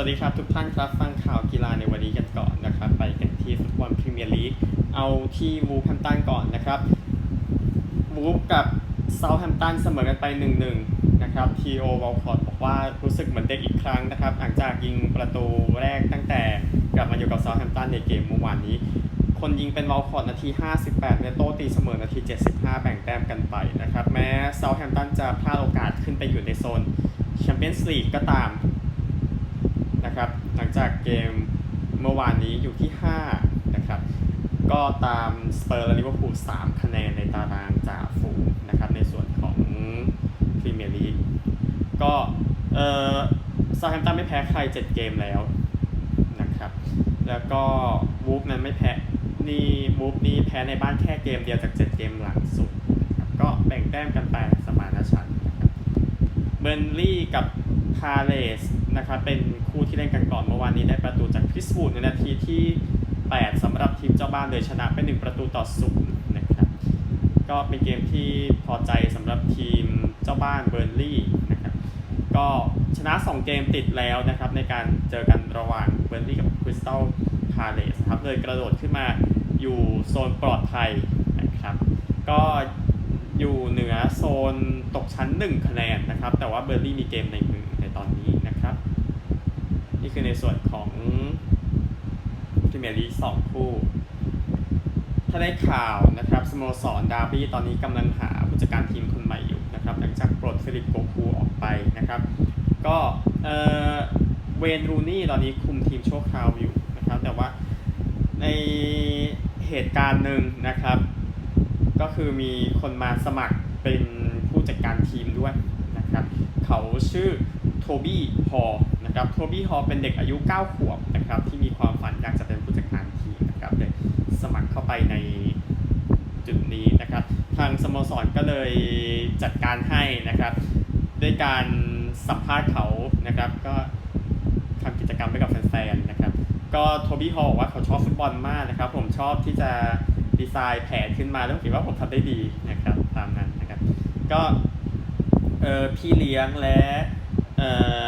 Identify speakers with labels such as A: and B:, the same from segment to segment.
A: วัสดีครับทุกท่านครับ ฟังข่าวกีฬาในวันนี้กันก่อนนะครับ ไปกันที่ฟุตบอลพรีเมียร์ลีกเอาที่วูฟแฮมป์ตันก่อนนะครับวูฟกับเซาท์แฮมป์ตันเสมอกันไป 1-1 นะครับทีโอวอลคอร์บอกว่ารู้สึกเหมือนเด็กอีกครั้งนะครับ หลังจากยิงประตูแรกตั้งแต่กลับมาอยู่กับเซาท์แฮมป์ตันในเกมเมื่อวานนี้ คนยิงเป็นวอลคอร์นาที 58เนโต้ตีเสมอนาที 75 แบ่งแต้มกันไปนะครับ แม้เซาท์แฮมป์ตันจะพลาดโอกาสขึ้นไปอยู่ในโซนแชมเปี้ยนส์ลีกก็ตาม นะครับหลังจากเกมเมื่อวานนี้อยู่ที่ 5 นะครับ ก็ตามสเปอร์และลิเวอร์พูล3คะแนนในตารางจ่าฝูงนะครับในส่วนของพรีเมียร์ลีกก็เอ่อซาแฮมตันไม่แพ้ใคร 7 เกมแล้วนะครับ แล้วก็วูฟนั้นไม่แพ้นี่วูฟนี่แพ้ในบ้านแค่เกมเดียวจาก 7 เกมหลังสุดนะครับก็แบ่งแต้มกันไปสมานฉันท์นะครับเบอร์นลี่กับพาเลส นะครับเป็นคู่ที่เล่นกันก่อนเมื่อวานนี้ได้ประตูจากคริสวูดในนาทีที่ 8สำหรับทีมเจ้าบ้านเลยชนะไป1ประตูต่อศูนย์นะครับก็เป็นเกมที่พอใจสำหรับทีมเจ้าบ้านเบอร์นลี่นะครับก็ชนะ 2 เกมติดแล้วนะครับในการเจอกันระหว่างเบอร์นลี่กับคริสตัลพาเลสครับเลยกระโดดขึ้นมาอยู่โซนปลอดภัยนะครับก็อยู่เหนือโซนตกชั้น 1 คะแนนนะครับแต่ว่าเบอร์ลี่มีเกมในมือในตอนนี้นะครับ นี่คือในส่วนของพรีเมียร์ลีกสองคู่ ถ้าได้ข่าวนะครับสโมสรดาร์บี้ตอนนี้กำลังหาผู้จัดการทีมคนใหม่อยู่นะครับหลังจากปลดฟิลิปโกคูออกไปนะครับ ก็เออเวนรูนี่ตอนนี้คุมทีมชั่วคราวอยู่นะครับแต่ว่าในเหตุการณ์หนึ่งนะครับ ก็คือมีคนมาสมัครเป็นผู้จัดการทีมด้วยนะครับ เขาชื่อโทบี้ฮอ นะครับโทบี้ฮอลเป็นเด็กอายุ 9 ขวบนะครับที่มีความฝันอยากจะเป็นผู้จัดการทีมนะครับเลยสมัครเข้าไปในจุดนี้นะครับ ทางสโมสรก็เลยจัดการให้นะครับ ด้วยการสัมภาษณ์เขานะครับ ก็ทำกิจกรรมไปกับแฟนๆนะครับ ก็โทบี้ฮอลบอกว่าเขาชอบฟุตบอลมากนะครับ ผมชอบที่จะดีไซน์แผนขึ้นมาแล้วคิดว่าผมทำได้ดีนะครับตามนั้นนะครับ ก็เออพี่เลี้ยงและเออ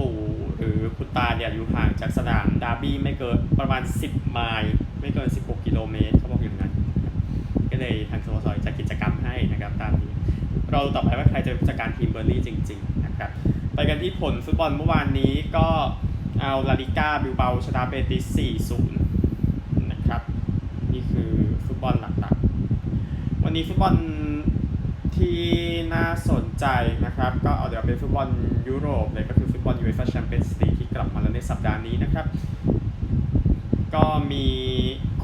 A: ปู่หรือคุณตาเนี่ยอยู่ห่างจากสนามดาร์บี้ไม่เกินประมาณ 10 ไมล์ไม่เกิน 16 กิโลเมตรเขาบอกอย่างนั้น ก็เลยทางสโมสรจัดกิจกรรมให้นะครับตามนี้ เราต่อไปว่าใครจะเป็นผู้จัดการทีมเบอร์ลี่จริง ๆ นะครับ ไปกันที่ผลฟุตบอลเมื่อวานนี้ก็เอาลาลิก้าบิลเบาชนะเบติส 4-0 นะครับ นี่คือฟุตบอลหลักๆ วันนี้ฟุตบอลที่น่าสนใจนะครับ ก็เอาเดี๋ยวเป็นฟุตบอลยุโรปเลยก็คือ อลยูเอฟ่าแชมเปี้ยนส์ลีกที่กลับมาแล้วในสัปดาห์นี้นะครับ ก็มี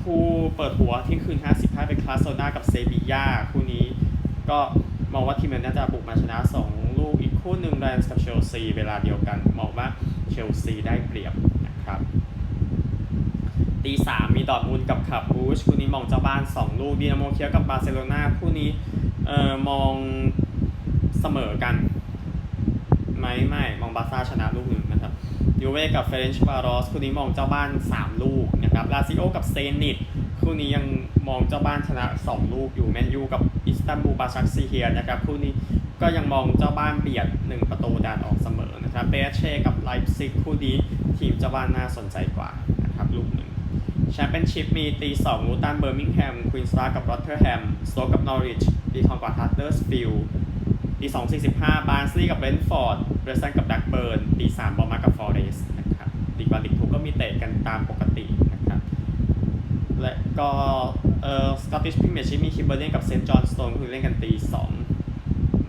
A: คู่เปิดหัวที่ยงคืน 55 เป็นคลาสโซนากับเซบีย่าคู่นี้ก็มองว่าทีมนั้นน่าจะบุกมาชนะ 2 ลูกอีกคู่หนึ่งแรนส์กับเชลซีเวลาเดียวกัน มองว่าเชลซีได้เปรียบนะครับตีสามมีดอทมุนด์กับขับบูชคู่นี้มองเจ้าบ้าน 2 ลูกดีนาโมเคียวกับบาร์เซโลนาคู่นี้เอ่อมองเสมอกัน ไหมไม่มองบาซ่าชนะลูกหนึ่งนะครับยูเว่กับเฟรนช์บารอสคู่นี้มองเจ้าบ้าน 3 ลูกนะครับลาซิโอกับเซนิตคู่นี้ยังมองเจ้าบ้านชนะ 2 ลูกอยู่แมนยูกับอิสตันบูลบาชักซีเฮียนะครับคู่นี้ก็ยังมองเจ้าบ้านเบียด 1 ประตูดานออกเสมอนะครับเบสเช่กับไลป์ซิกคู่นี้ทีมเจ้าบ้านน่าสนใจกว่านะครับลูกหนึ่งแชมเปี้ยนชิพมีตีสองลูตันเบอร์มิงแฮมควีนสตาร์กับรอตเทอร์แฮมสโตกกับนอริชดีทองกับฮัตเตอร์สฟิลด์ ตีสองสี่สิบห้าบาร์นซีกับเบรนท์ฟอร์ดเบรสันกับดักเบิร์นตีสามบอมากับฟอร์เรสนะครับลีกวันลีกทูก็มีเตะกันตามปกตินะครับ และก็เอ่อสกอตติชพรีเมชิมีคิมเบอร์เลนกับเซนต์จอห์นสโตนคือเล่นกันตีสอง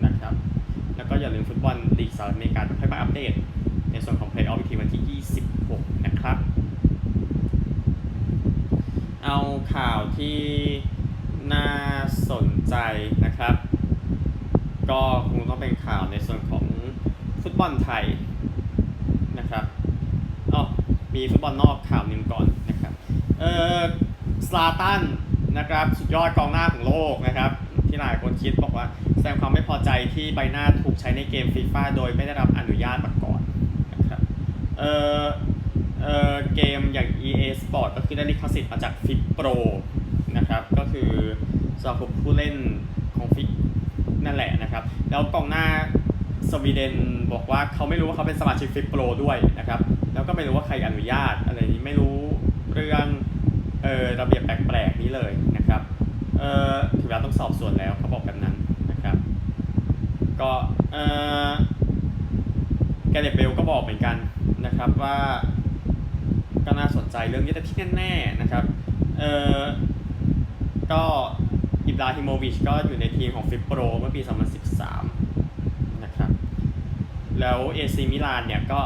A: นะครับ แล้วก็อย่าลืมฟุตบอลลีกสหรัฐอเมริกาค่อยมาอัปเดต ในส่วนของเพลย์ออฟอีกทีวันที่ 26 นะครับ เอาข่าวที่น่าสนใจนะครับ ก็คงต้องเป็นข่าวในส่วนของฟุตบอลไทยนะครับอ๋อมีฟุตบอลนอกข่าวหนึ่งก่อนนะครับ เออสลาตันนะครับสุดยอดกองหน้าของโลกนะครับที่หลายคนคิดบอกว่าแสดงความไม่พอใจที่ใบหน้าถูกใช้ในเกมฟีฟ่าโดยไม่ได้รับอนุญาตมาก่อนนะครับเออเออเกมอย่าง EA Sport ก็คือได้ลิขสิทธิ์มาจากฟิปโปรนะครับก็คือสำหรับผู้เล่น นั่นแหละนะครับ แล้วกองหน้าสวีเดนบอกว่าเขาไม่รู้ว่าเขาเป็นสมาชิกฟิปโปรด้วยนะครับ แล้วก็ไม่รู้ว่าใครอนุญาตอะไรนี้ไม่รู้เรื่องเออระเบียบแปลกๆนี้เลยนะครับเออถึงเวลาต้องสอบสวนแล้วเขาบอกแบบนั้นนะครับ ก็เออแกเรตเบลก็บอกเหมือนกันนะครับว่าก็น่าสนใจเรื่องนี้แต่ที่แน่ๆนะครับเออก็ บราฮิโมวิชก็อยู่ในทีมของฟิปโปรเมื่อปี 2013 นะครับ แล้วเอซีมิลานเนี่ยก็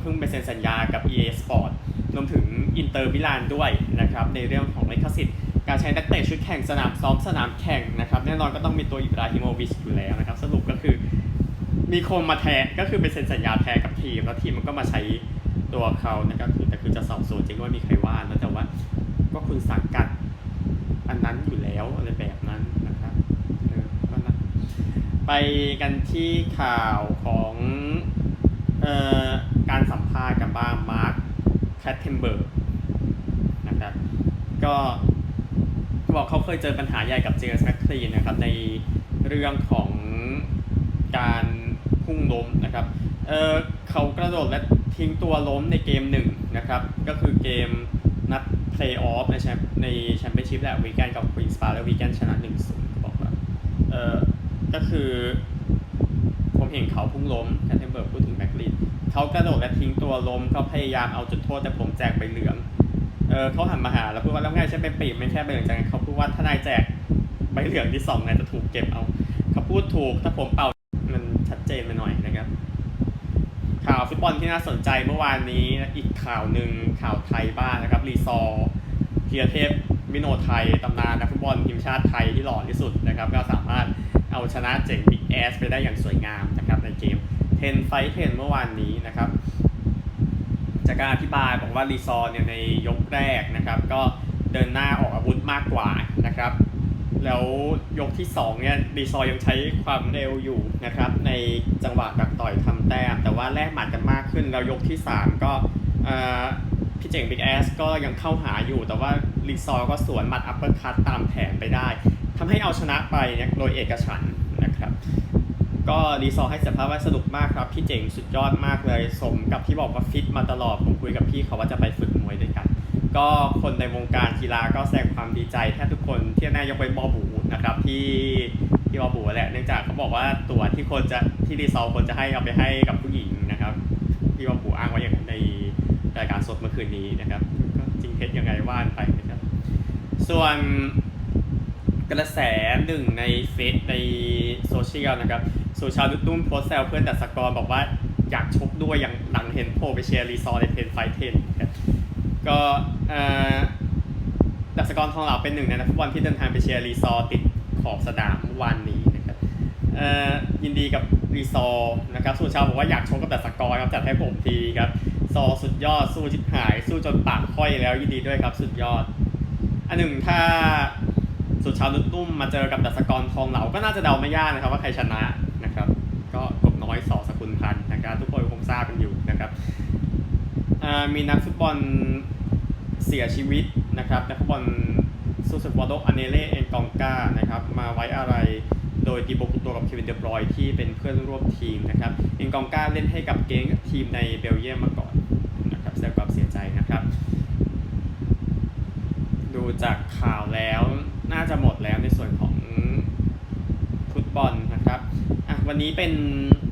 A: เพิ่งไปเซ็นสัญญากับ EA Sport รวมถึงอินเตอร์มิลานด้วยนะครับ ในเรื่องของลิขสิทธิ์การใช้นักเตะชุดแข่งสนามซ้อมสนามแข่งนะครับ แน่นอนก็ต้องมีตัวอิบราฮิโมวิชอยู่แล้วนะครับ สรุปก็คือมีคนมาแทนก็คือไปเซ็นสัญญาแทนกับทีม แล้วทีมมันก็มาใช้ตัวเขานะครับแต่คือจะสอบสวนจริงว่ามีใครว่านะแต่ว่าก็คุณสังกัด นั้นอยู่แล้วอะไรแบบนั้นนะครับเออก็นะไปกันที่ข่าวของเออการสัมภาษณ์กันบ้างมาร์คแคทเทนเบิร์กนะครับก็บอกเขาเคยเจอปัญหาใหญ่กับเจมส์แมคคลีนนะครับในเรื่องของการพุ่งล้มนะครับเออเขากระโดดและทิ้งตัวล้มในเกมหนึ่งนะครับ ก็คือเกม เพลย์ออฟในแชมป์ในแชมเปี้ยนชิพแหละวีแกนกับควีนสปาแล้ววีแกนชนะ1-0บอกว่าเอ่อก็คือผมเห็นเขาพุ่งล้มแคทเทนเบิร์กพูดถึงแม็กลินเขากระโดดและทิ้งตัวล้มเขาพยายามเอาจุดโทษแต่ผมแจกใบเหลืองเออเขาหันมาหาแล้วพูดว่าแล้วไงฉันเป็นปีกไม่แค่ใบเหลืองจากนั้นเขาพูดว่าถ้านายแจกใบเหลืองที่สองนายจะถูกเก็บเอาเขาพูดถูกถ้าผมเป่ามันชัดเจนไปหน่อยนะครับ ข่าวฟุตบอลที่น่าสนใจเมื่อวานนี้อีกข่าวหนึ่งข่าวไทยบ้างนะครับรีซอร์ธีรเทพวิโนไทยตำนานนักฟุตบอลทีมชาติไทยที่หล่อที่สุดนะครับก็สามารถเอาชนะเจ๋งบิ๊กแอสไปได้อย่างสวยงามนะครับในเกม10ไฟ10เมื่อวานนี้นะครับจากการอธิบายบอกว่ารีซอร์เนี่ยในยกแรกนะครับก็เดินหน้าออกอาวุธมากกว่านะครับ แล้วยกที่ 2 เนี่ยรีซอร์ยังใช้ความเร็วอยู่นะครับ ในจังหวะดักต่อยทำแต้มแต่ว่าแลกหมัดกันมากขึ้น แล้วยกที่ 3 ก็พี่เจ๋งบิ๊กแอสก็ยังเข้าหาอยู่ แต่ว่ารีซอก็สวนหมัดอัปเปอร์คัตตามแผนไปได้ทำให้เอาชนะไปเนี่ยโดยเอกฉันนะครับ ก็รีซอให้สัมภาษณ์ว่าสนุกมากครับ พี่เจ๋งสุดยอดมากเลยสมกับที่บอกว่าฟิตมาตลอดผมคุยกับพี่เขาว่าจะไปฝึกมวยด้วยกัน ก็คนในวงการกีฬาก็แสดงความดีใจแทบทุกคนที่แน่ยกเว้นบอบูนะครับที่ที่บอบูแหละเนื่องจากเขาบอกว่าตั๋วที่คนจะที่รีซอร์คนจะให้เอาไปให้กับผู้หญิงนะครับที่บอบูอ้างไว้อย่างนั้ในรายการสดเมื่อคืนนี้นะครับก็จริงเท็จยังไงว่านไปนะครับ ส่วนกระแสหนึ่งในเฟซในโซเชียลนะครับสุชาลุตุ้มโพสแซวเพื่อนดัสกรบอกว่าอยากชกด้วยอย่างหลังเห็นโพไปเชียร์รีซอร์ในเทนไฟเทนครับ ก็ดัสกรทองเหลาเป็นหนึ่งในนักฟุตบอลที่เดินทางไปเชียร์รีซอร์ติดขอบสนามวานนี้นะครับยินดีกับรีซอร์นะครับสุชาบอกว่าอยากชกกับดัสกรครับจัดให้ผมทีครับซอสุดยอดสู้ชิบหาย สู้จนปากค่อยแล้วยินดีด้วยครับสุดยอด อันหนึ่งถ้าสุดชาวนุดนุ่มมาเจอกับดัสกรทองเหลาก็น่าจะเดาไม่ยากนะครับว่าใครชนะนะครับ ก็กบน้อยสอสกุลพันธ์นะครับทุกคนคงทราบกันอยู่นะครับมีนักฟุตบอล เสียชีวิตนะครับนักฟุตบอลซูสวอโดอเนเล่เอนกองกานะครับมาไว้อะไรโดยดีโบกุโตกับเควินเดบรอยที่เป็นเพื่อนร่วมทีมนะครับเอนกองกาเล่นให้กับเก้งทีมในเบลเยียมมาก่อนนะครับแสดงความเสียใจนะครับ ดูจากข่าวแล้วน่าจะหมดแล้วในส่วนของฟุตบอลนะครับอะวันนี้เป็น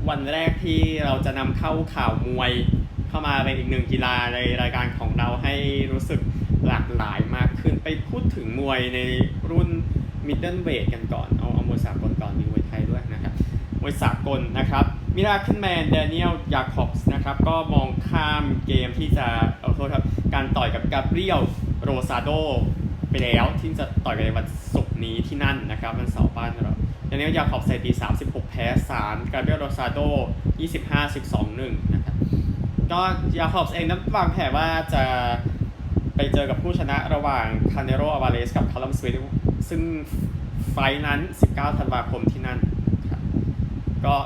A: วันแรกที่เราจะนำเข้าข่าวมวย เข้ามาเป็นอีกหนึ่งกีฬาในรายการของเราให้รู้สึกหลากหลายมากขึ้น ไปพูดถึงมวยในรุ่นมิดเดิลเวทกันก่อน เอาเอามวยสากลก่อนมีมวยไทยด้วยนะครับมวยสากลนะครับมิราคินแมนเดนิเอลยาคอบส์นะครับก็มองข้ามเกมที่จะเอาโทษครับการต่อยกับกาเบรียลโรซาโดไปแล้วที่จะต่อยกันในวันศุกร์นี้ที่นั่นนะครับวันเสาร์บ้านเราเดนิเอลยาคอบส์ใส่ตี36 แพ้ 3 กาเบรียลโรซาโด25 12 1นะครับ ก็ยาคอบส์เองนั้นวางแผนว่าจะไปเจอกับผู้ชนะระหว่างคาเนโรอาวาเลสกับคารลัมสวิตซึ่งไฟล์นั้น 19 ธันวาคมที่นั่นครับก็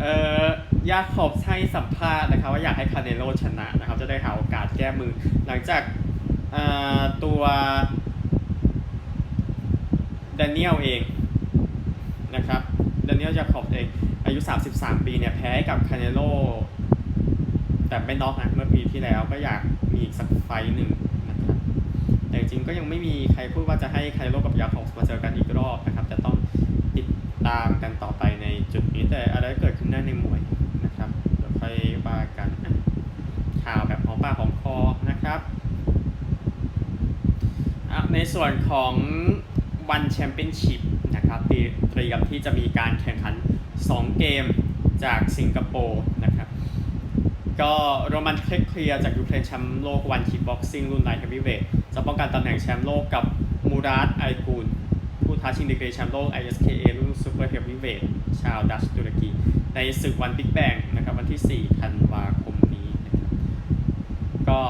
A: เอ่อยาขอบให้สัมภาษณ์นะครับว่าอยากให้คาเนโรชนะนะครับจะได้หาโอกาสแก้มือ หลังจากเอ่อตัวแดเนียลเองนะครับแดเนียลยาขอบเองอายุ 33 ปีเนี่ยแพ้กับคาเนโล แต่ไม่น็อกนะเมื่อปีที่แล้วก็อยากมีอีกสักไฟหนึ่งนะครับแต่จริงก็ยังไม่มีใครพูดว่าจะให้คาเนโลกับยาคอกมาเจอกันอีกรอบนะครับจะต้องติดตามกันต่อไปในจุดนี้แต่อะไรเกิดขึ้นได้ในมวยนะครับเดี๋ยวค่อยว่ากันอะข่าวแบบหอมปากหอมคอนะครับในส่วนของวันแชมเปี้ยนชิพนะครับเตรียมที่จะมีการแข่งขัน 2 เกมจากสิงคโปร์ ก็โรมันเคลียร์จากยูเครนแชมป์โลกวันคิกบ็อกซิ่งรุ่นไลท์เฮฟวีเวทจะป้องกันตำแหน่งแชมป์โลกกับมูราตไอกูลผู้ท้าชิงดีกรีแชมป์โลก ISKA รุ่นซูเปอร์เฮฟวีเวทชาวดัชตุรกี ในศึกวันบิ๊กแบงนะครับวันที่ 4 ธันวาคมนี้นะครับก็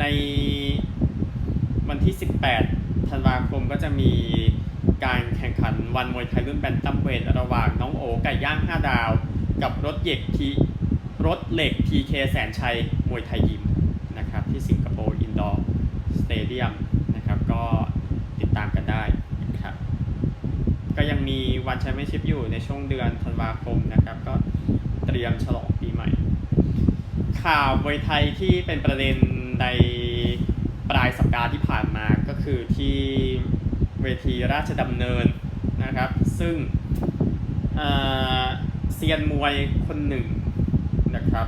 A: ในวันที่ 18 ธันวาคมก็จะมีการแข่งขันวันมวยไทยรุ่นแบนตัมเวทระหว่างน้องโอไก่ย่าง 5 ดาว กับรถเหล็กที รถเหล็ก TK แสนชัย มวยไทยยิมนะครับที่สิงคโปร์อินดอร์สเตเดียมนะครับก็ติดตามกันได้นะครับก็ยังมีวันแชมเปี้ยนชิพอยู่ในช่วงเดือนธันวาคมนะครับก็เตรียมฉลองปีใหม่ ข่าวมวยไทยที่เป็นประเด็นในปลายสัปดาห์ที่ผ่านมาก็คือที่เวทีราชดำเนินนะครับ ซึ่งเซียนมวยคนหนึ่ง นะครับ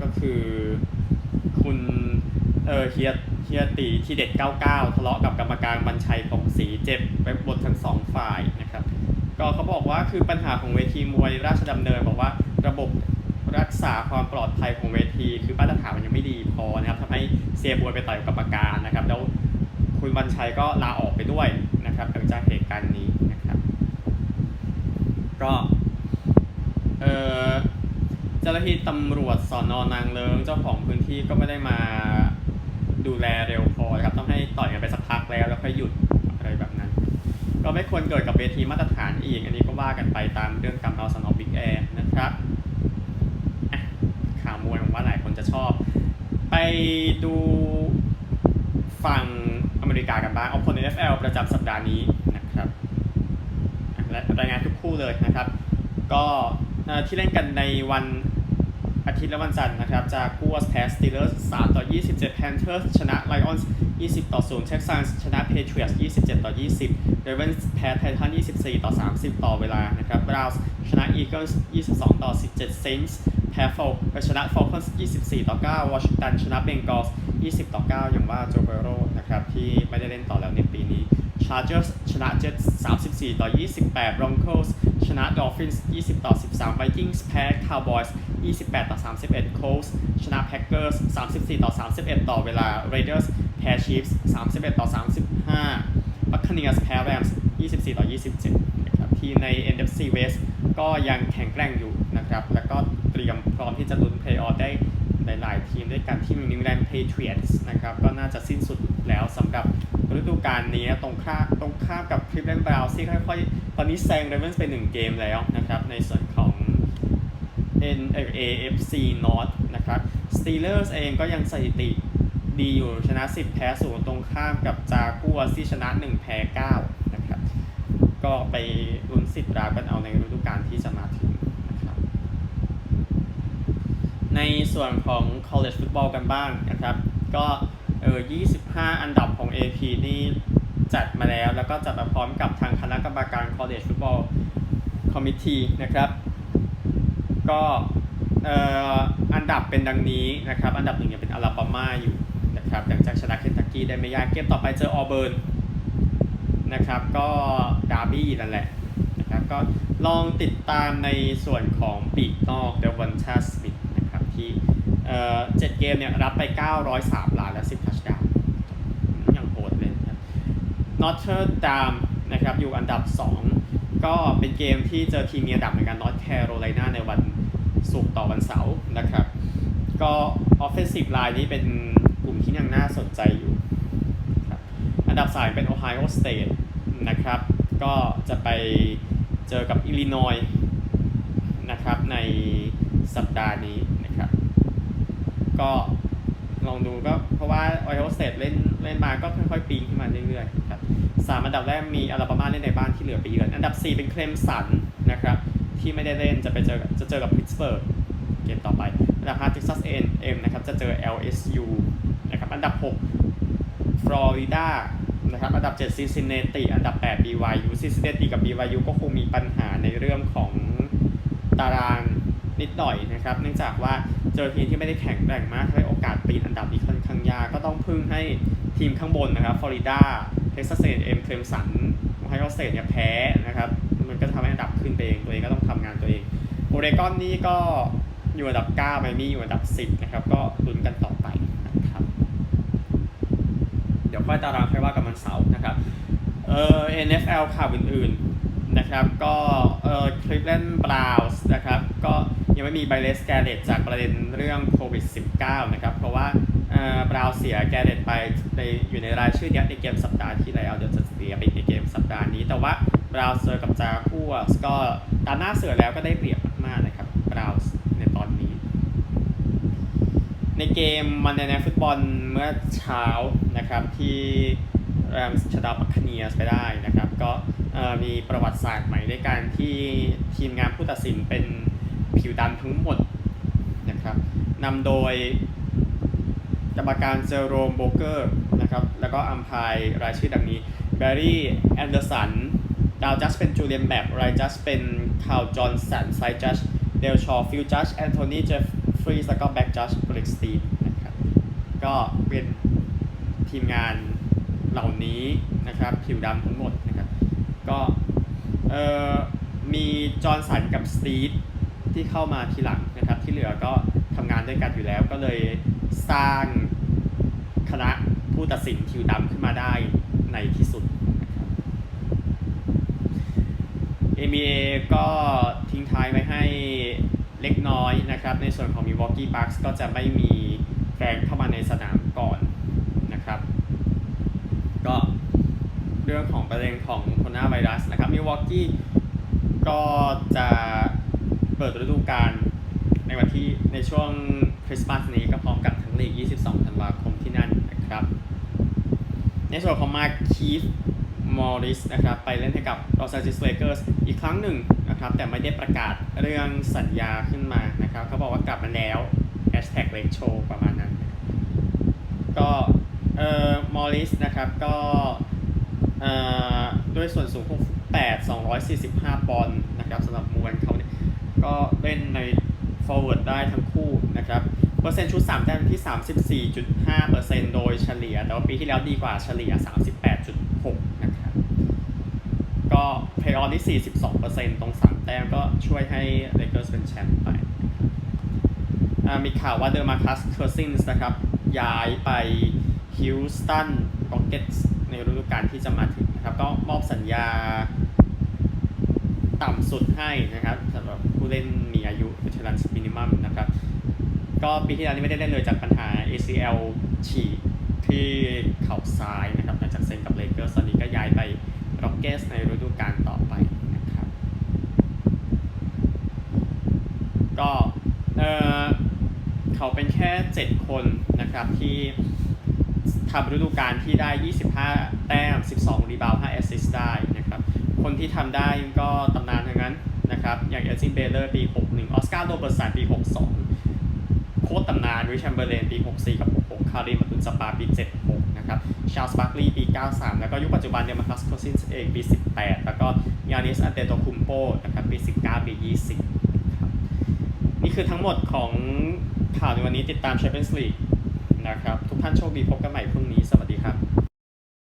A: ก็คือคุณเออเฮียเฮียตีที่เด็ด 99 ทะเลาะกับกรรมการบัญชัยของศรีเจ็บไปบททั้งสองฝ่ายนะครับ ก็เขาบอกว่าคือปัญหาของเวทีมวยราชดำเนินบอกว่าระบบรักษาความปลอดภัยของเวที คือมาตรฐานมันยังไม่ดีพอนะครับทำให้เซียบวยไปต่อยกับกรรมการนะครับ แล้วคุณบัญชัยก็ลาออกไปด้วยนะครับหลังจากเหตุการณ์นี้นะครับ ก็เออ จ้าหน้าที่ตำรวจสอนอนางเลิงเจ้าของพื้นที่ก็ไม่ได้มาดูแลเร็วพอครับต้องให้ต่อยกันไปสักพักแล้วแล้วค่อยหยุดอะไรแบบนั้น ก็ไม่ควรเกิดกับเวทีมาตรฐานอีก อันนี้ก็ว่ากันไปตามเรื่องกรรมเราสนอบิ๊กแอร์นะครับข่าวมวยผมว่าหลายคนจะชอบ ไปดูฝั่งอเมริกากันบ้างเอาผล NFL ประจำสัปดาห์นี้นะครับและรายงานทุกคู่เลยนะครับ ก็ที่เล่นกันในวัน อาทิตย์และวันจันทร์นะครับ จากกัวสแพสติเลอร์สามต่อยี่สิบเจ็ดแพนเทอร์ชนะไลออนส์ยี่สิบต่อศูนย์เช็กซันชนะเพเทรียสยี่สิบเจ็ดต่อยี่สิบเดเวนส์แพ้ไททันยี่สิบสี่ต่อสามสิบต่อเวลานะครับบราวส์ชนะอีเกิลส์ยี่สิบสองต่อสิบเจ็ดเซนส์แพ้โฟอลชนะฟอลคอนส์ยี่สิบสี่ต่อเก้าวอชิงตันชนะเบงกอลส์ยี่สิบต่อเก้าอย่างว่าโจเบโรนะครับที่ไม่ได้เล่นต่อแล้วในปีนี้ชาร์เจอร์สชนะเจ็ดสามสิบสี่ต่อยี่สิบแปดบรอนโคส ชนะ Dolphins 20 ต่อ 13 Vikings แพ้ Cowboys 28 ต่อ 31 Colts ชนะ Packers 34 ต่อ 31 ต่อเวลา Raiders แพ้ Chiefs 31 ต่อ 35 Buccaneers แพ้ Rams 24 ต่อ 27 นะครับที่ใน NFC West ก็ยังแข็งแกร่งอยู่นะครับ แล้วก็เตรียมพร้อมที่จะลุ้น Playoff ได้หลาย ๆ ทีมด้วยกันที่มี New England Patriots นะครับ ก็น่าจะสิ้นสุดแล้วสำหรับ ฤดูกาลนี้ตรงข้ามตรงข้ามกับ Cleveland Browns ที่ค่อยๆ ตอนนี้แซง Ravens ไป1เกมแล้วนะครับ ในส่วนของ N AFC North นะครับ Steelers เองก็ยังสถิติดีอยู่ชนะ 10 แพ้0ตรงข้ามกับจากัวที่ชนะ 1 แพ้ 9 นะครับ ก็ไปลุ้นสิทธิ์ดาวกันเอาในฤดูกาลที่จะมาถึงนะครับ ในส่วนของ college football กันบ้างนะครับ ก็ เออ 25 อันดับของ AP นี่จัดมาแล้ว แล้วก็จัดมาพร้อมกับทางคณะกรรมการ college football committee นะครับ ก็เอ่ออันดับเป็นดังนี้นะครับ อันดับหนึ่งยังเป็นอลาบามาอยู่นะครับหลังจากชนะเคนทักกี้ได้ไม่ยากเกมต่อไปเจอออเบิร์นนะครับก็ดาร์บี้นั่นแหละนะครับก็ลองติดตามในส่วนของปีกนอกเดวันชาสมิธนะครับที่เอ่อเจ็ดเกมเนี่ยรับไป 903ล้านและ 10ทัชดาวยังโหดเลยนะครับ นอตเทอร์ดามนะครับอยู่อันดับ 2 ก็เป็นเกมที่เจอทีมมีอันดับเหมือนกันนอตแคโรไลนาในวันศุกร์ต่อวันเสาร์นะครับ ก็ Offensive Line นี้เป็นกลุ่มที่ยังน่าสนใจอยู่ครับอันดับ3เป็น Ohio State นะครับ ก็จะไปเจอกับ Illinois นะครับในสัปดาห์นี้นะครับ ก็ลองดูก็เพราะว่า Ohio State เล่นเล่นมาก็ค่อยๆปีนขึ้นมาเรื่อยๆ สามอันดับแรกมีอลาบามาเล่นในบ้านที่เหลือไปเยือน อันดับ 4 เป็นเคลมสันนะครับที่ไม่ได้เล่นจะไปเจอจะเจอกับพิตสเบิร์กเกมต่อไป อันดับ5 Texas A&M นะครับจะเจอ LSU นะครับอันดับ 6 ฟลอริดานะครับอันดับ 7 Cincinnati อันดับ 8 BYU Cincinnati กับ BYU ก็คงมีปัญหาในเรื่องของตารางนิดหน่อยนะครับ เนื่องจากว่าเจอทีมที่ไม่ได้แข็งแกร่งมากทำให้โอกาสปีนอันดับนี้ค่อนข้างยากก็ต้องพึ่งให้ทีมข้างบนนะครับฟลอริดา Texas A&M Clemson Ohio State เนี่ยแพ้นะครับ มันก็จะทำให้อันดับขึ้นไปเอง ตัวเองก็ต้องทำงานตัวเองโอเรกอนนี่ก็อยู่อันดับ9ไมอามี่อยู่อันดับ 10 นะครับ ก็ลุ้นกันต่อไปนะครับ เดี๋ยวค่อยตารางค่อยว่ากันวันเสาร์นะครับ เอ่อ NFL ข่าวอื่นๆนะครับ ก็เอ่อคลิฟแลนด์บราวส์นะครับ ก็ยังไม่มีไบเลสแกเรตจากประเด็นเรื่องโควิด -19 นะครับ เพราะว่าเอ่อ บราวเสียแกเรตไปในอยู่ในรายชื่อเนี้ยในเกมสัปดาห์ที่แล้วเดี๋ยวจะเสียไปในเกมสัปดาห์นี้ แต่ว่าบราวเซอร์กับจาคัวส์ก็ตามหน้าเสือแล้วก็ได้เปรียบมากๆนะครับบราวส์ในตอนนี้ ในเกมมันในฟุตบอลเมื่อเช้านะครับที่แรมชนะบัคเนียสไปได้นะครับ ก็เอ่อมีประวัติศาสตร์ใหม่ในการที่ทีมงานผู้ตัดสินเป็นผิวดำทั้งหมดนะครับนำโดย กรรมการเจอโรมโบเกอร์นะครับแล้วก็อัมพายรายชื่อดังนี้แบร์รี่แอนเดอร์สันดาวจัสเป็นจูเลียนแบกไรจัสเป็นคาวจอห์นสันไซจัสเดลชอฟิลจัสแอนโทนีเจฟฟรีสแล้วก็แบ็กจัสบริกสตีนนะครับก็เป็นทีมงานเหล่านี้นะครับผิวดำทั้งหมดนะครับก็เอ่อมีจอห์นสันกับสตีฟที่เข้ามาทีหลังนะครับที่เหลือก็ทำงานด้วยกันอยู่แล้วก็เลย สร้างคณะผู้ตัดสินผิวดำขึ้นมาได้ในที่สุดนะครับ ABA ก็ทิ้งท้ายไว้ให้เล็กน้อยนะครับ ในส่วนของ Milwaukee Bucks ก็จะไม่มีแฟนเข้ามาในสนามก่อนนะครับ ก็เรื่องของประเด็นของโคโรนาไวรัสนะครับ Milwaukee ก็จะเปิดฤดูกาลในวันที่ในช่วงคริสต์มาสนี้ก็พร้อมกับ ลีก 22 ธันวาคมที่นั่นนะครับ ในส่วนของมาคีฟมอริสนะครับไปเล่นให้กับ Los Angeles Lakers อีกครั้งหนึ่งนะครับ แต่ไม่ได้ประกาศเรื่องสัญญาขึ้นมานะครับ เขาบอกว่ากลับมาแล้ว Hashtag l a k e Show ประมาณนั้น ก็เอ่อมอริสนะครับก็เอ่อด้วยส่วนสูงของ8 245 ปอนด์นะครับสำหรับมวยเขาเนี่ยก็เล่นใน forward ได้ทั้งคู่นะครับ เปอร์เซ็นต์ชุด3แต้มที่ 34.5%โดยเฉลี่ย แต่ว่าปีที่แล้วดีกว่าเฉลี่ย 38.6 นะครับก็เพย์ออนที่ 42%ตรง 3 แต้มก็ช่วยให้เลเกอร์สเป็นแชมป์ไป มีข่าวว่าเดอร์มาคัสเคอร์ซินส์นะครับ ย้ายไปฮิวสตันร็อกเก็ตส์ในฤดูกาลที่จะมาถึงนะครับ ก็มอบสัญญาต่ำสุดให้นะครับสำหรับผู้เล่นมีอายุ veterans minimum นะครับ ก็ปีที่แล้วนี่ไม่ได้เล่นเลยจากปัญหา ACL ฉีกที่เข่าซ้ายนะครับหลังจากเซ็นกับเลเกอร์สตอนนี้ก็ย้ายไปร็อกเกสในฤดูกาลต่อไปนะครับ ก็เออเขาเป็นแค่ 7 คนนะครับที่ทำฤดูกาลที่ได้ 25 แต้ม 12 รีบาว5แอสซิสต์ได้นะครับ คนที่ทำได้ก็ตำนานทั้งนั้นนะครับ อย่างเอลซินเบเลอร์ปี 61 ออสการ์โรเบิร์ตสันปี 62 ค้ชตำนานริชแชมเบอร์เลนปี 64 กับ 66 คาริมาตุนสปาปี 76 นะครับ ชาลส์บาร์คลีย์ปี 93 แล้วก็ยุคปัจจุบันเนี่ยมาคัสโคซินส์เองปี 18 แล้วก็ยานิสอันเตโตคุมโปนะครับปี 19 ปี 20 ครับ นี่คือทั้งหมดของข่าวในวันนี้ติดตามแชมเปี้ยนส์ลีกนะครับ ทุกท่านโชคดีพบกันใหม่พรุ่งนี้ สวัสดีครับ